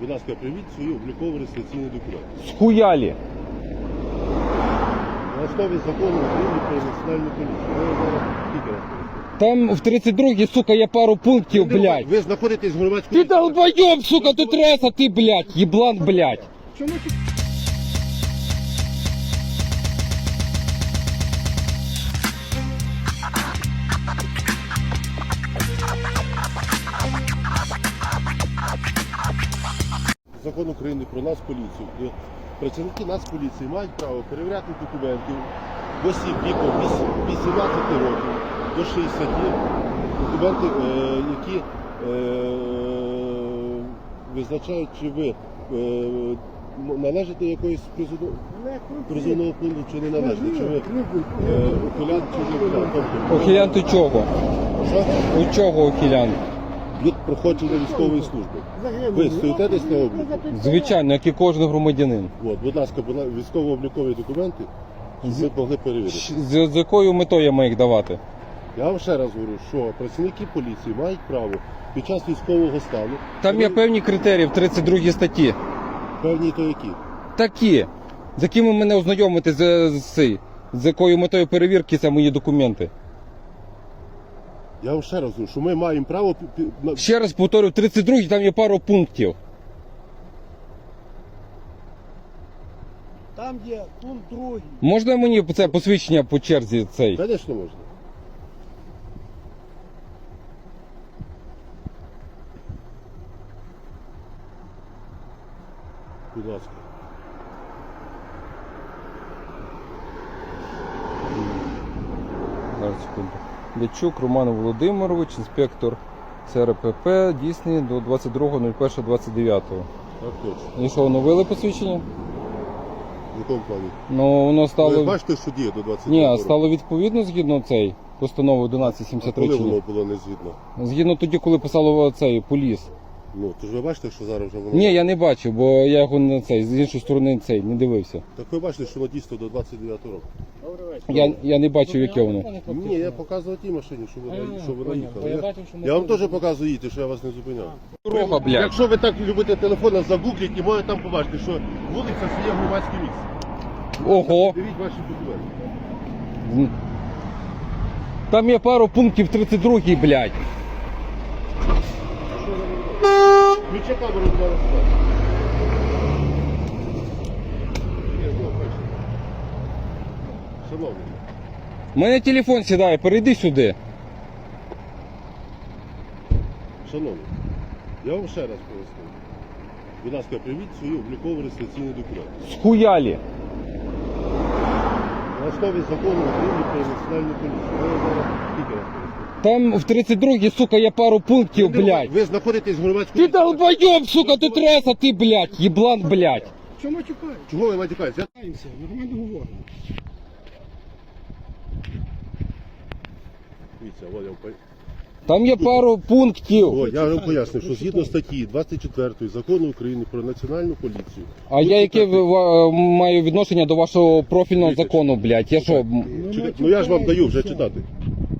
Будь ласка, привіть свої облікові реєстраційні документи. Схуялі. На основі закону України про національну поліцію. Ви зараз скільки раз пояснили? Там в 32-й, сука, є пару пунктів, блядь. Ви знаходитесь в громадському... Ти долбоёб, сука, тут раз, а ти, блядь, єблан, блядь. Закон України про нас поліцію. І Працівники Нацполіції мають право перевіряти документи осіб віком від 18 років до 60 документи, е, які е, визначають, чи ви е, м- належите якоїсь призовного призовного пункту, чи не належите, чи ви е, ухилянт, чи не ухилянт. Тобто, Ухилян ти чого? що? У чого ухилян? Від проходження військової служби. Ви стоїте десь на обліку? Звичайно, як і кожен громадянин. От, будь ласка, військово-облікові документи, щоб ви могли перевірити. Щ- З, з якою метою я маю їх давати? Я вам ще раз говорю, що працівники поліції мають право під час військового стану Там є певні критерії в 32 статті. певні то які. Такі, з якими мене ознайомити з, з, цей, з якою метою перевірки це мої документи. Я вам ще раз говорю, що ми маємо право пі- пі- на- Ще раз повторю, в 32 там є пару пунктів. Там є пункт другий. Можна мені це посвідчення по черзі цей? Звісно, можна. Будь ласка. Зараз секунду. Дячук Роман Володимирович, інспектор ЦРПП, дійсний до 22.01.29. Так точно. І що, оновили посвідчення? В якому плані? Ну, воно Ви стало. бачите, що діє до 20 Ні, стало відповідно згідно цей постанови А 1173 коли чи ні? воно було не згідно? Згідно тоді, коли писало цей поліс. Ну, то ж ви бачите, що зараз вже воно... Ні, я не бачив, бо я його не цей з іншої сторони цей не дивився. Так ви бачите, що воно дійсно до 29 року. Добрий вечір. Я, я не бачив, яке воно. Ні, я показував тій машині, що ви, що ви поняв. наїхали. Я Я, вам теж показую їдьте, що я вас не зупиняв. Дорога, блядь. Якщо ви так любите телефон, загугліть і можете там побачити, що вулиця це є громадське місце. Ого. Дивіть ваші документи. Там є пару пунктів 32, блядь. Включи камеру бачите. Шановні, У мене телефон сідає, перейди сюди. шановні, я вам ще раз поясню. Будь ласка, привіть свої облікові реєстраційні документи. Схуялі. На основі закону України про національну поліцію. Ви зараз скільки раз? Там в 32 сука, є пару пунктів, блядь. Ви знаходитесь в громадському Ти долбоёб, сука, тут раз, а ти, блядь, єблан, блядь. Чому чекаєш? Чого ви матюкаєтесь? Я- нормально говоримо. Дивіться, от я вам Там є пару пунктів. О, я вам поясню, що згідно статті 24 закону України про національну поліцію. А я яке маю відношення до вашого профільного закону, блядь? Я що? м- Чекай, Ну я ж вам даю вже читати.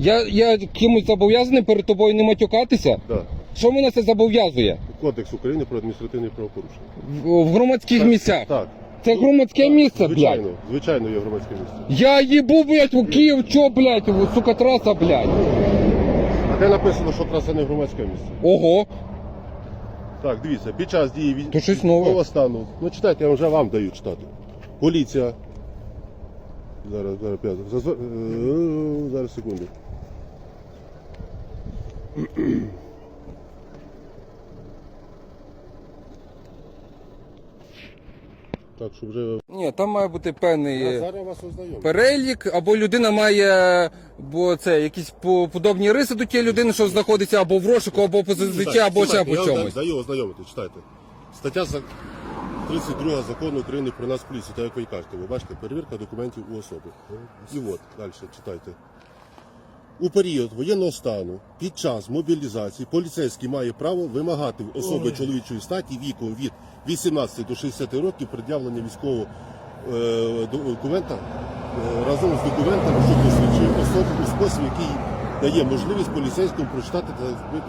Я, я кимось зобов'язаний перед тобою не матюкатися? Да. Що мене це зобов'язує? Кодекс України про адміністративне правопорушення. В, в громадських місцях. Так. Це громадське місце, Звичайно, блядь. звичайно, є громадське місце. Я їбу, блядь, у Київ, чо, блядь, у- сука, траса, блядь. А де написано, що траса не громадське місце? Ого. Так, дивіться, під час дії вій- То щось нове. військового стану. Ну читайте, я вже вам даю читати. Поліція. Зараз, зараз, п'ята. Зазв... е, Зараз секунду. Так, щоб вже. Ні, там має бути певний Я е, зараз вас ознайомлю. перелік, або людина має, бо це якісь по- подобні риси до тієї людини, що знаходиться або в розшуку, або по життя, або ще по я вам чомусь. Даю ознайомити, читайте. Стаття за- 32 закону України про нас поліцію, так як ви і кажете. Ви бачите, перевірка документів у особи. І от, далі читайте. У період воєнного стану під час мобілізації поліцейський має право вимагати в особи чоловічої статі віком від 18 до 60 років пред'явлення військового е, документа е, разом з документами, що посвідчує особу у спосіб, який дає можливість поліцейському прочитати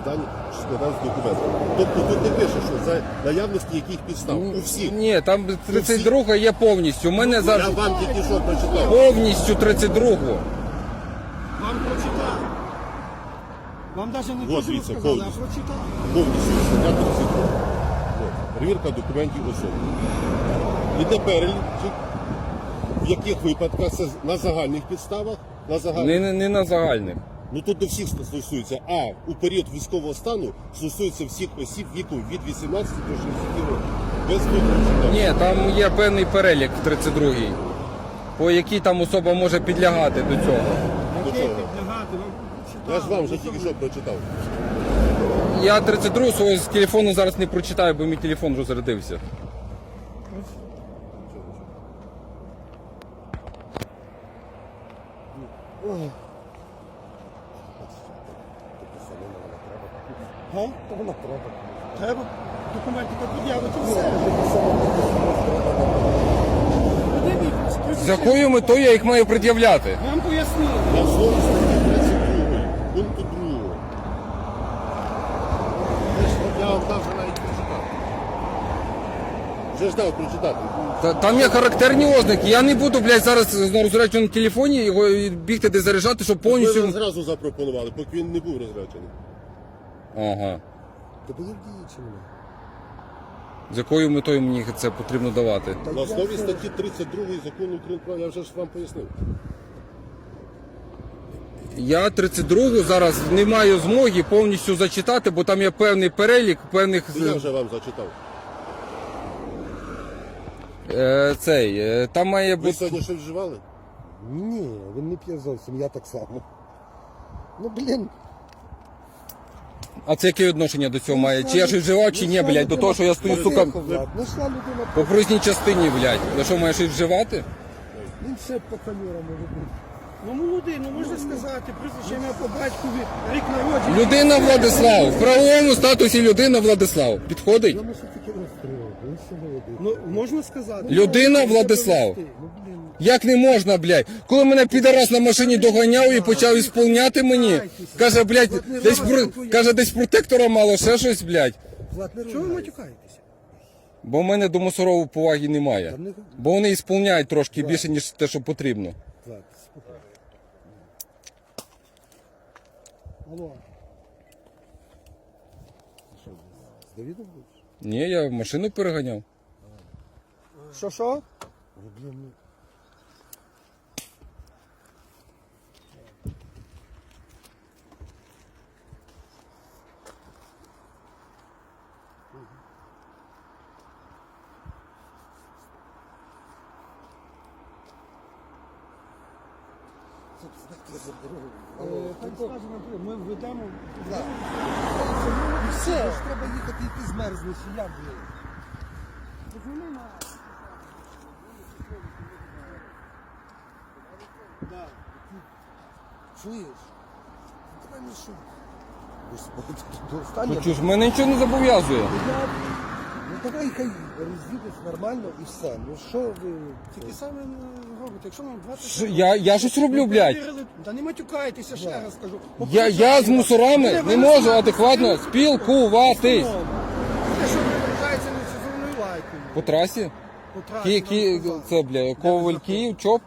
та що складають з документів. Тобто тут не пише, що за наявності яких підстав. У всіх. Ні, там 32 є повністю. У мене Я зараз вам тільки що прочитав. повністю 32. Вам прочитав. Вам навіть не Вот, письмо дивіться, сказали, а повністю. прочитав. Повністю стаття 32. От. Перевірка документів особи. Іде перелік, в яких випадках це на загальних підставах, на загальних. Не, не, не на загальних. Ну тут до всіх стосується. А у період військового стану стосується всіх осіб віком від 18 до 60 років. Без виключення. Ні, там є певний перелік в 32-й, по якій там особа може підлягати до цього. До чого? Я ж вам вже тільки що прочитав. Я 32 свого з телефону зараз не прочитаю, бо мій телефон. Га? Та вона треба. Треба все. З якою метою я їх маю пред'являти? Вам пояснили. На основі статті 32 пункту 2. Я вам дав вже навіть прочитати. Вже ж дав прочитати. Та, там є характерні ознаки. Я не буду, блядь, зараз на розрядженому телефоні його бігти де заряджати, щоб Ви повністю. зразу запропонували, поки він не був розряджений. Ага. Та чи мене? З якою метою мені це потрібно давати? На основі статті 32 закону України про я вже ж вам пояснив. Я 32 зараз не маю змоги повністю зачитати, бо там є певний перелік, певних я вже вам зачитав. Е, цей. е, там має Ви бути. сьогодні щось вживали? Ні, він не п'є зовсім, я так само. Ну блін. А це яке відношення до цього має? Чи я щось вживав, чи ні, блядь, до того, що я стою, сука, Ну йшла людина, по проїзній частині, блядь. Ну що, маєш щось вживати? він все по камерам може бути. Ну молодий, ну можна сказати, прізвище ім'я по батькові, рік народження. Людина Владислав. В правовому статусі людина Владислав. Підходить? Я мушу тільки розстрілити, він ще молодий. Ну, можна сказати. Людина Владислав. Ну Як не можна, блядь? Коли мене підарас на машині доганяв і почав ісполняти мені, каже, блядь, десь про... каже, десь протектора мало, ще щось, блядь. Влад, не Чого ви матюкаєтеся? Бо в мене до мусорову поваги немає. Бо вони ісполняють трошки більше, ніж те, що потрібно. Влад, спокійно. Алло. Що, з Давідом будеш? Ні, я машину переганяв. Що що? Ну блін, ну. Е, Так скажемо, ми введемо. І все, ж треба їхати і ти змерзнеш, і я, блін. Да. Чуєш? Давай. Господи. Ну чого ж, мене нічого не зобов'язує. Ну давай хай роз'їдеш нормально і все. Ну що ви... Тільки саме не робите. Якщо нам 20 Що, Я, я щось роблю, блядь. Перевірили- Та не матюкайтеся, ще раз кажу. Я, я з мусорами не можу адекватно спілкуватись. Те, що. По трасі? По трасі Ки, ки, це, бля, Коваль Київ, ЧОП?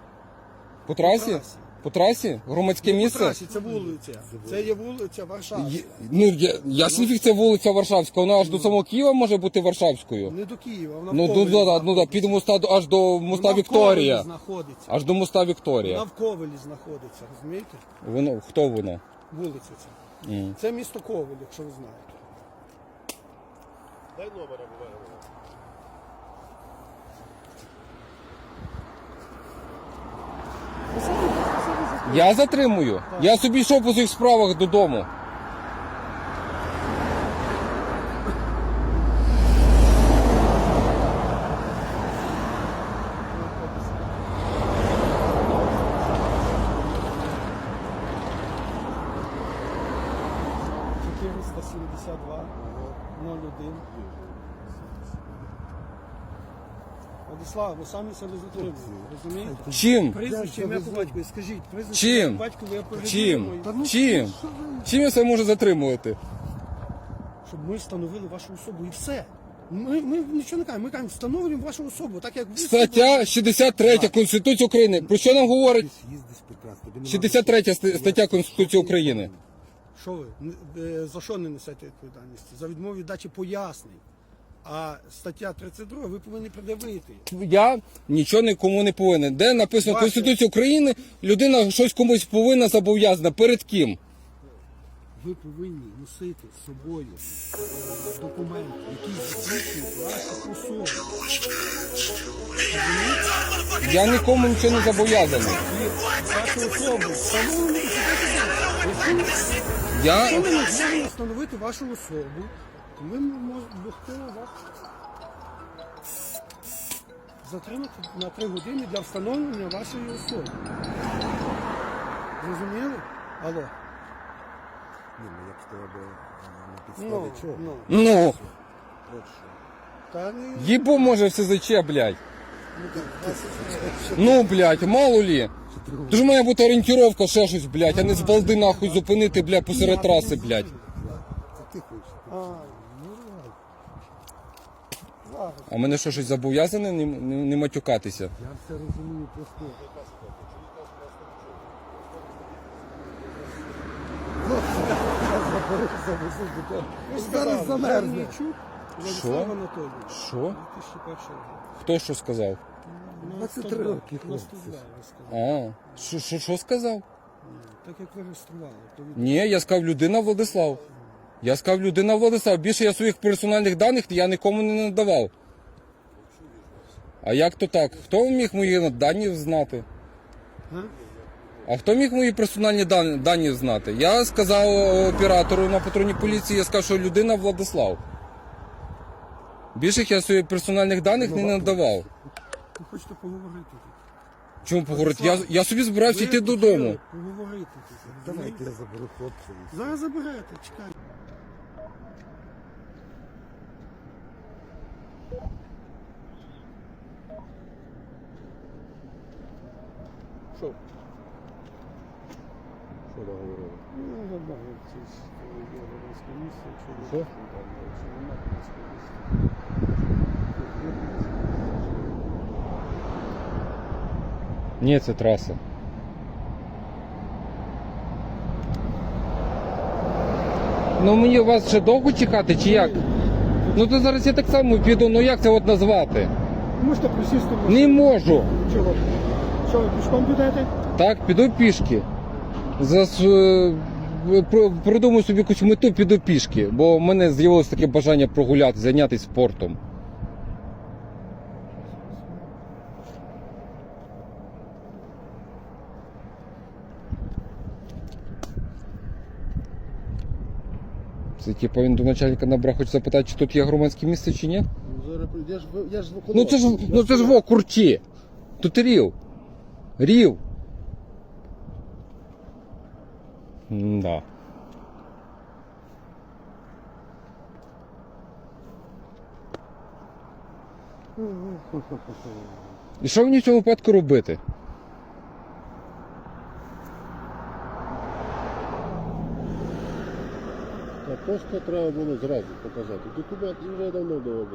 По трасі? трасі. По трасі? Громадське По трасі, це вулиця. Це є вулиця Варшава. Є- Ну, я, ясний фіг це вулиця Варшавська, вона аж до самого Києва може бути Варшавською. Не до Києва, вона Ну, в ну, Ковелі да, да, ну, да, знаходиться. під моста до- аж до моста Вона в Вікторія. Ковелі знаходиться. Аж до моста Вона Вікторія. в Ковелі знаходиться, розумієте? Воно, хто воно? Вулиця ця. Це місто Ковель, якщо ви знаєте. Дай номера буває. Я затримую. Я собі йшов по своїх справах додому. – Ви самі себе затримуєте, розумієте? Чим? Прізвище, ім'я по батькові, скажіть, прізвище, Чим? ім'я по батькові, я перевірю, Чим? Та ну, Чим? що ви? Чим я себе можу затримувати? Щоб ми встановили вашу особу і все. Ми, ми нічого не кажемо, ми кажемо, встановлюємо вашу особу, так як ви Стаття 63 Конституції України. Про що нам говорить? Їздиш прекрасно. тобі нема 63 ст- стаття Конституції України. Що ви? Н- е, За що не несете відповідальність? За відмову від дачі пояснень. А стаття 32 ви повинні пред'явити. Я нічого нікому не повинен. Де написано в Бачите? України, людина щось комусь повинна зобов'язана. Перед ким? Ви повинні носити з собою документи, які засвідчують вашу особу. Я нікому нічого не зобов'язаний. І вашу особу встановлено Я не зможемо встановити вашу особу, то ми можемо легко вас затримати на три години для встановлення вашої особи. Зрозуміли? Алло. Ні, ну я б сказав би на Ну, підставі чого. ну. ну От що. Та не... їбо може все заче, блядь. Ну, Ну, блядь, мало лі. Дуже має бути орієнтировка, ще щось, блядь, а не з балди нахуй зупинити, блядь, посеред траси, блядь. Це ти хочеш. А, зараз. А мене що, щось зобов'язане не, не, не матюкатися? Я все розумію просто. Зараз замерзне. Мельничук Владислав Анатолійович. Що? 2001 рік. Хто що сказав? Ну, 23 102, роки, хлопці. 102 ви сказали. А, що, що, що сказав? Так як ви реєстрували, то від... Ні, я сказав людина Владислав. Я сказав людина Владислав. Більше я своїх персональних даних я нікому не надавав. А як то так? Хто міг мої дані знати? А? Хто міг мої персональні дані, дані знати? Я сказав оператору на патрульній поліції, я сказав, що людина Владислав. Більших я своїх персональних даних не надавав. Ви хочете поговорити тут? Чому поговорити? Я, я собі збирався йти додому. Поговорити тут. Давайте я заберу хлопця. Зараз заберете, чекайте. Що? Що договорили? Ну, забрали ці ж європейське місце, якщо ви Що? якщо нема громадського місця. Ні, це траса. Ну мені вас ще довго чекати, чи як? Ну то зараз я так само піду, ну як це от назвати? Можете присісти в Не можу. Чого? Що ви пішком підете? Так, піду пішки. Зас, е, про- придумаю собі якусь мету, піду пішки, бо в мене з'явилось таке бажання прогуляти, зайнятися спортом. Це типу він до начальника набрав, хоче запитати, чи тут є громадське місце, чи ні? Ну, зараз я ж ви- я ж Ну це ж ну це ж во курчі. Тут рів. Рів. Да. І що мені в цьому випадку робити? Просто треба було зразу показати. Документи вже давно вдома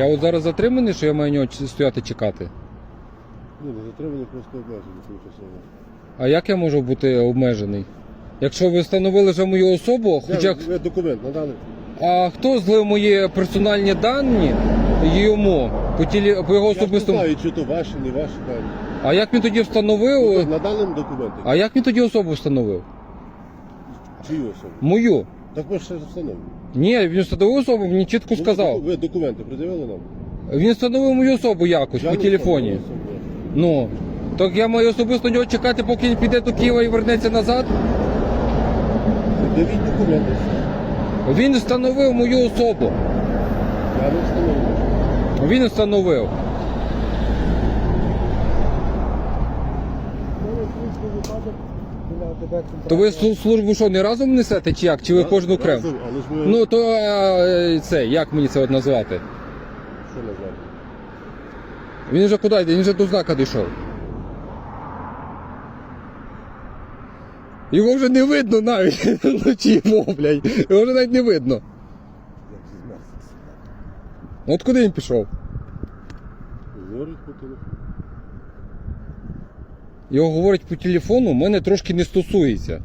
Я от зараз затриманий, що я маю нього стояти чекати. Ні, не затримані просто обмежені тимчасово. А як я можу бути обмежений? Якщо ви встановили вже мою особу, Я, хоча ви документ надали. а хто злив мої персональні дані йому по тілі по його Я ж не особистому. знаю, чи то ваші, не ваші дані. А як він тоді Ви встановив? Надали їм документи. А як він тоді особу встановив? Чию особу? Мою. Так ми ж ще встановимо. Ні, він встановив особу, мені чітко Ну, сказав. Ви документи пред'явили нам? Він встановив мою особу якось Я по не телефоні. встановив особу. Ну. Так я маю особисто нього чекати, поки він піде до Києва і вернеться назад. Пред'явіть документи. Він встановив мою особу. Я не встановив. Він встановив. То ви слу- службу що, не разом несете чи як? Чи ви кожну окремо? Разом, Але ж ми... Ну то е, це, як мені це от назвати? Що назвати? Він вже куди йде? Він вже до знака дійшов. Його вже не видно навіть вночі, во, блядь. Його вже навіть не видно. Як змерзся. От куди він пішов? Говорить по телефону. Його говорить по телефону, мене трошки не стосується.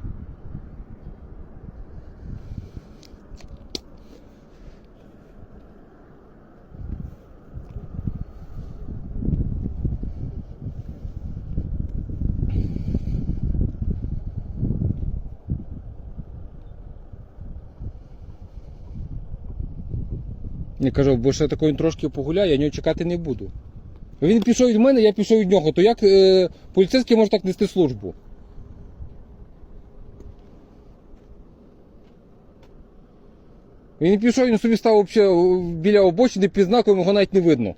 Я кажу, бо ще такої трошки погуляє, я нього чекати не буду. Він пішов від мене, я пішов від нього. То як е, поліцейський може так нести службу? Він пішов, він собі став біля обочини під знаком, його навіть не видно.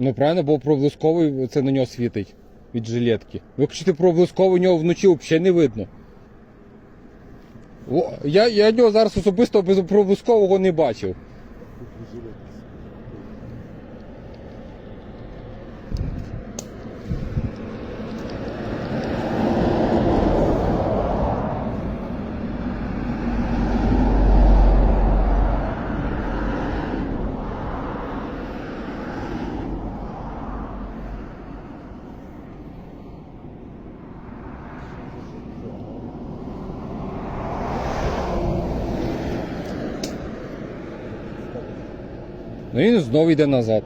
Ну правильно, бо проблисковий це на нього світить від жилетки. Виключити проблисковий, у нього вночі взагалі не видно. Я, я нього зараз особисто без проблискового не бачив. Ну він знову йде назад.